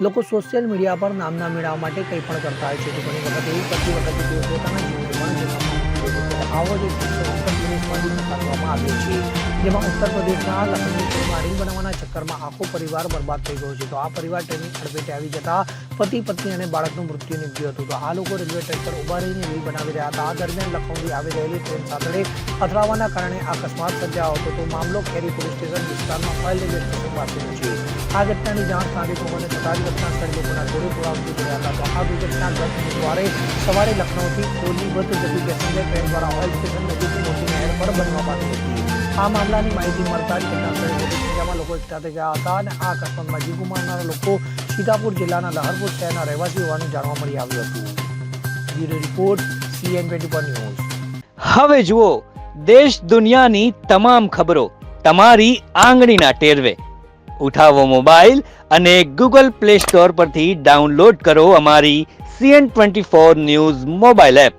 લોકો social media પર નામના મેળવવા માટે કંઈ પણ કરતા હોય છે તો ઘણી વખત એવું કરતી વખતે તેઓ પોતાના છે. આવો જ કરવામાં આવ્યો છે જેમાં ઉત્તર પ્રદેશના લખનૌમાં રીલ બનાવવાના ચક્કરમાં આખો પરિવાર બરબાદ થઈ ગયો છે. તો આ પરિવાર ટ્રેનની અડફેટે આવી જતા પતિ, પત્ની અને બાળકનું મૃત્યુ નીપજ્યું હતું. તો આ લોકો રેલવે ટ્રેક પર ઊભા રહીને રીલ બનાવી રહ્યા હતા. આ દરમિયાન લખનૌથી આવી રહેલી ટ્રેન સાથે અથડાવાના કારણે અકસ્માત સર્જાયો હતો. તો મામલો ખેરી પોલીસ સ્ટેશન વિસ્તારમાં ફાઇલ રેલવે સ્ટેશન પાસે છે. આ ઘટનાની જાણ સ્થાનિકોને થતાં જ ઘટના સ્થળે લોકોના ટોળે ટોળા રહ્યા હતા. તો આ દુર્ઘટના ગત બુધવારે સવારે લખનૌથી કોલીબદ્ધ જતી પેસેન્જર ટ્રેન દ્વારા ઓઇલ સ્ટેશન નજીકની મોટી નહેર પર બનવા પામી હતી. આ મામલાની માહિતી મળતા જ ઘટના મોટી સંખ્યામાં લોકો એકઠા થઈ ગયા હતા અને આ અકસ્માતમાં જીવ ગુમાવનારા લોકો સીતાપુર જિલ્લાના લહરપુર શહેરના રહેવાસી હોવાનું જાણવા મળી આવ્યું હતું. Bureau report, CN twenty news. હવે જુઓ, દેશ દુનિયાની તમામ ખબરો તમારી આંગળીના ટેરવે. ઉઠાવો મોબાઈલ અને ગૂગલ પ્લે સ્ટોર પરથી ડાઉનલોડ કરો અમારી CN twenty four news mobile app.